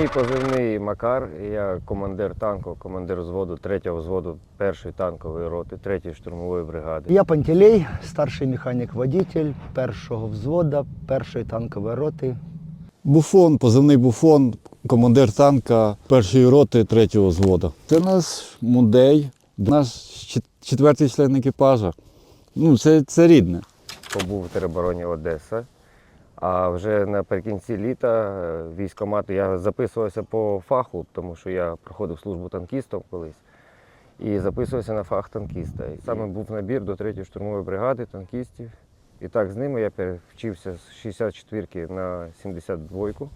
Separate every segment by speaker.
Speaker 1: Мій позивний Макар, я командир танку, командир взводу 3-го взводу першої танкової роти, 3-ї штурмової бригади.
Speaker 2: Я Пантелей, старший механік-водитель першого взвода, першої танкової роти.
Speaker 3: Буфон, позивний буфон, командир танка першої роти третього взводу. Це наш мудей, наш четвертий член екіпажа. Ну, це, це рідне.
Speaker 1: Побув в теробороні Одеса. А вже наприкінці літа е, військкомату я записувався по фаху, тому що я проходив службу танкістом колись. І записувався на фах танкіста. Саме був набір до 3-ї штурмової бригади танкістів. І так з ними я перевчився з 64-ки на 72-ку.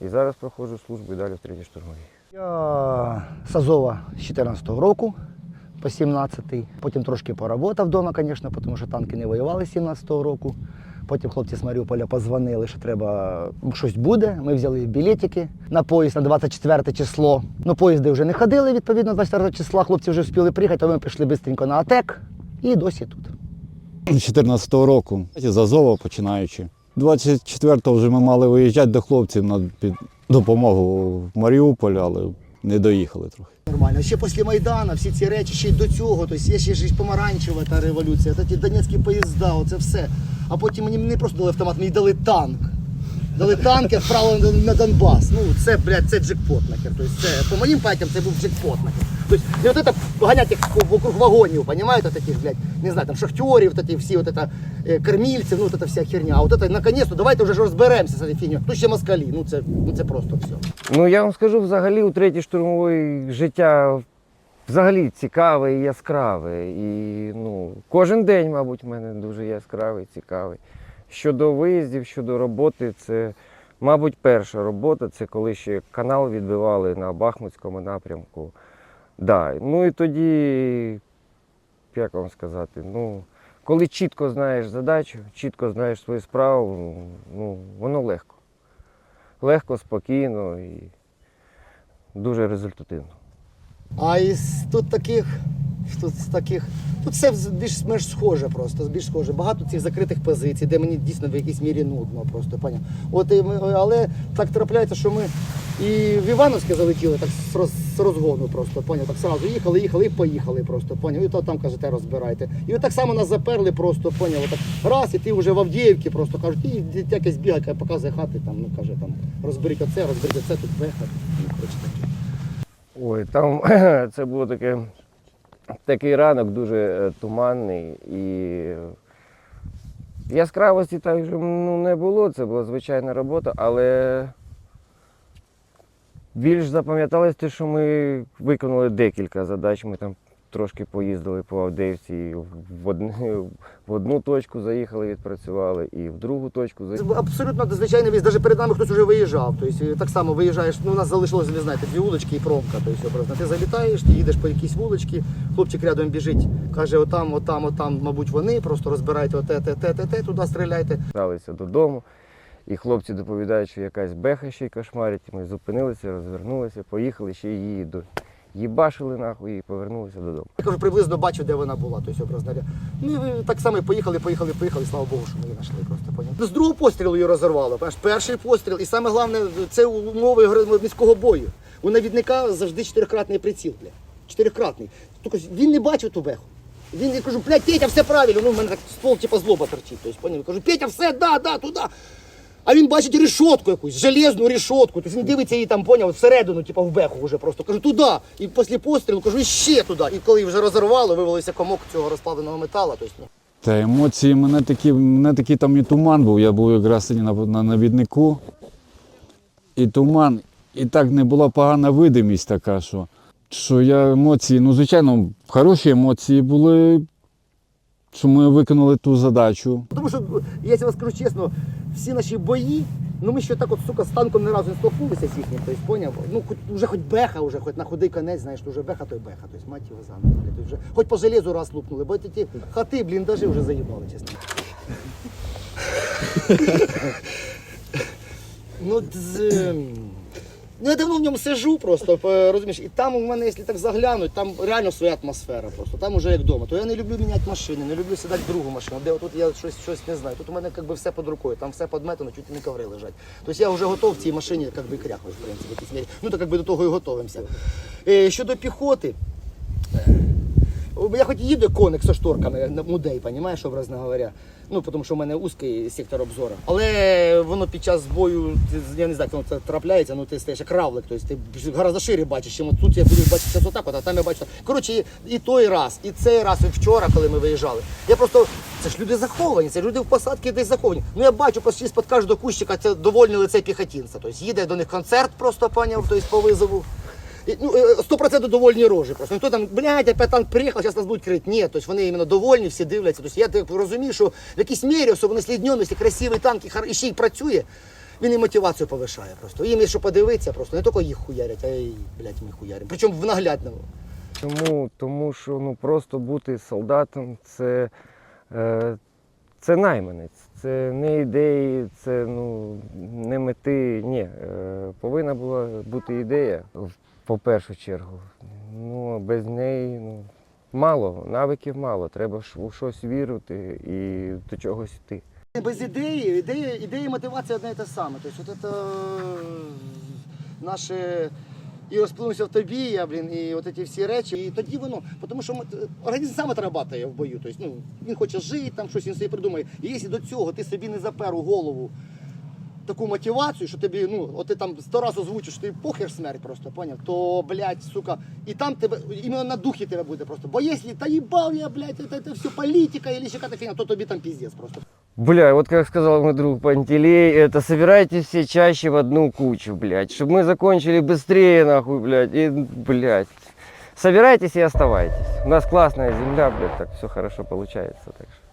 Speaker 1: І зараз проходжу службу і далі в 3-й штурмовій.
Speaker 2: Я з Азова з 14-го року по 17-й. Потім трошки поработав вдома, звісно, тому що танки не воювали з 17-го року. Потім хлопці з Маріуполя позвонили, що треба щось буде. Ми взяли білетики на поїзд на 24 число. Ну, поїзди вже не ходили, відповідно, 24 числа. Хлопці вже встигли приїхати, то ми пішли швидко на АТЕК і досі тут.
Speaker 3: З 14-го року, з Азова починаючи. 24-го вже ми мали виїжджати до хлопців на допомогу в Маріуполь, але не доїхали трохи.
Speaker 2: Нормально. Ще після Майдану всі ці речі, ще й до цього, тобто є ще ж помаранчева та революція, та ті донецькі поїзда, оце все. А потім мені не просто дали автомат, мені дали танк. Дали танк і відправили на- на Донбас. Ну це, блядь, це джекпот нахер. Тобто це, по моїм пам'ятам це був джекпот нахер. Тобто не от это ганять їх вокруг вагонів, понимаете, таких, блядь, не знаю, там шахтерів, такі всі от это, е, кормільців, ну от это вся херня. А от это, наконец-то, давайте вже ж розберемося з цією фігнею. Тут ще москалі, ну це, ну це просто все.
Speaker 1: Ну я вам скажу, взагалі у 3-й штурмовій життя взагалі цікаве і яскраве. І ну, кожен день, мабуть, в мене дуже яскравий, цікавий. Щодо виїздів, щодо роботи, це, мабуть, перша робота, це коли ще канал відбивали на Бахмутському напрямку. Да. Ну і тоді, як вам сказати, ну, коли чітко знаєш задачу, чітко знаєш свою справу, ну, воно легко. Легко, спокійно і дуже результативно.
Speaker 2: А із тут таких, тут з таких, тут все більш менш схоже просто, більш схоже. Багато цих закритих позицій, де мені дійсно в якійсь мірі нудно просто, поняв. От і ми, але так трапляється, що ми і в Івановське залетіли так з, роз, з розгону просто, поняв. Так сразу їхали, їхали і поїхали просто, поняв. І то там кажете, розбирайте. І от так само нас заперли просто, поняв. Отак раз, і ти вже в Авдіївці просто кажуть, і якесь бігає, показує хати, там, ну каже, там розберіть оце, розберіть оце, тут вехати. Ну.
Speaker 1: Ой, там це було таке, такий ранок дуже е, туманний і яскравості так ну, не було, це була звичайна робота, але більш запам'яталось те, що ми виконали декілька задач. Ми там трошки поїздили по Авдеївці, в одну, в одну точку заїхали, відпрацювали, і в другу точку заїхали.
Speaker 2: абсолютно звичайний віз. Навіть перед нами хтось вже виїжджав. Тобто так само виїжджаєш. Ну, у нас залишилось, ви знаєте, дві вулички і промка. Тобто, образно. Ти залітаєш, ти їдеш по якійсь вуличці, хлопчик рядом біжить, каже, отам, отам, отам, мабуть, вони, просто розбирайте оте, те, те, те, те, туди стріляйте.
Speaker 1: Верталися додому, і хлопці доповідають, що якась беха ще й кошмарить. Ми зупинилися, розвернулися, поїхали ще її до. Їбашили нахуй і повернулися додому.
Speaker 2: Я кажу, приблизно бачу, де вона була. Тобто, говоря. Ну, так само поїхали, поїхали, поїхали, слава Богу, що ми її знайшли просто. Поняв. З другого пострілу її розірвало. Перший постріл, і саме головне, це умови міського бою. У навідника завжди чотирикратний приціл, бля. Чотирикратний. Тільки він не бачив ту беху. Він я кажу, блядь, Петя, все правильно. Ну, в мене так ствол, типу, злоба торчить. Тобто, поняв? Я кажу, Петя, все, да, да, туди. А він бачить решетку якусь, железну решетку. Тобто він дивиться її там, поняв, всередину, типу, в беху вже просто. Кажу, туди. І після пострілу кажу, ще туди. І коли вже розірвало, вивалився комок цього розплавленого металу. Тобто, ну,
Speaker 3: Та емоції, мене такі, мене такий там і туман був. Я був якраз на, на навіднику. І туман, і так не була погана видимість така, що, що я емоції, ну, звичайно, хороші емоції були, що ми виконали ту задачу.
Speaker 2: Тому що, я вам скажу чесно, всі наші бої, ну ми ще так от, сука, з танком не разу не столкнулися з їхнім, тобто, поняв? Ну, хоч, вже хоч беха, вже, хоч на худий конець, знаєш, то вже беха, то й беха, тобто, мать його заново. ногу, вже, хоч по железу раз лупнули, бо ті, хати, бліндажі вже заїбали, чесно. ну, з, ем, Ну, я давно в ньому сижу просто, розумієш, і там у мене, якщо так заглянуть, там реально своя атмосфера просто. Там уже як вдома. То я не люблю міняти машини, не люблю сідати в другу машину, де тут я щось, щось не знаю. Тут у мене якби все під рукою, там все подметено, чуть не коври лежать. Тобто я вже готов в цій машині якби кряхнути, в принципі, в мірі. Ну, так якби до того і готовимося. Е, щодо піхоти, я хоч їду коник со шторками на мудей, розумієш, образно говоря. Ну, тому що в мене узкий сектор обзору. Але воно під час бою, я не знаю, як воно це трапляється, ну ти стаєш як равлик, тобто ти гораздо шире бачиш, чим тут я буду бачити отак, от, а там я бачу. Коротше, і, і той раз, і цей раз, і вчора, коли ми виїжджали. Я просто, це ж люди заховані, це люди в посадці десь заховані. Ну я бачу просто з-під кожного кущика це довольне лице піхотинця. Тобто їде до них концерт просто, поняв, тобто по визову. Ну, е, 100% довольні рожі. Просто ніхто там, блядь, опять танк приїхав, зараз нас будуть крити. Ні, тобто вони іменно довольні, всі дивляться. Тобто я так розумію, що в якійсь мірі, особливо днем, якщо красивий танк і, ще й працює, він і мотивацію повишає просто. Їм є що подивитися просто, не тільки їх хуярять, а й, блядь, ми хуяримо. Причому в наглядному.
Speaker 1: Чому? Тому що ну, просто бути солдатом це, е, це найманець, це не ідеї, це ну, не мети. Ні. Е, повинна була бути ідея по першу чергу. Ну, без неї ну, мало, навиків мало. Треба ж у щось вірити і до чогось йти.
Speaker 2: Без ідеї, ідея, ідея і мотивація одне і те саме. Тобто, от це наше і розплинувся в тобі, я, блін, і от ці всі речі. І тоді воно, тому що ми- організм сам отрабатує в бою. Тобто, ну, він хоче жити, там щось він собі придумає. І якщо до цього ти собі не запер у голову таку мотивацію, що тобі, ну, от ти там сто разів озвучиш, що тобі похер смерть просто, поняв? То, блядь, сука, і там тебе, іменно на духі тебе буде просто. Бо якщо, та їбав я, блядь, це, все політика, або ще якась фігня, то тобі там піздець просто.
Speaker 1: Бля, вот как сказал мой друг Пантелей, это собирайтесь все чаще в одну кучу, блядь, чтобы мы закончили быстрее, нахуй, блядь, и, блядь. Собирайтесь и оставайтесь. У нас классная земля, блядь, так все хорошо получается, так что.